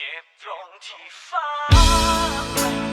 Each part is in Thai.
เ龙起发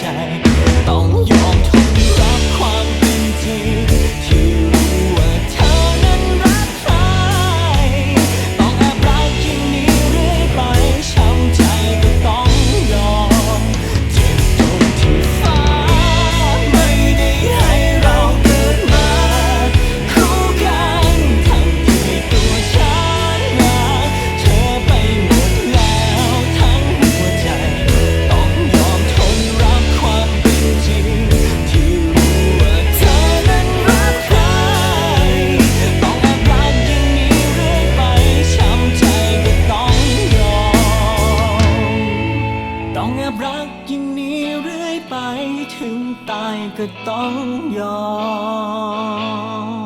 在 บรักอย่งนี้เรื่อยไปถึงตายก็ต้องยอม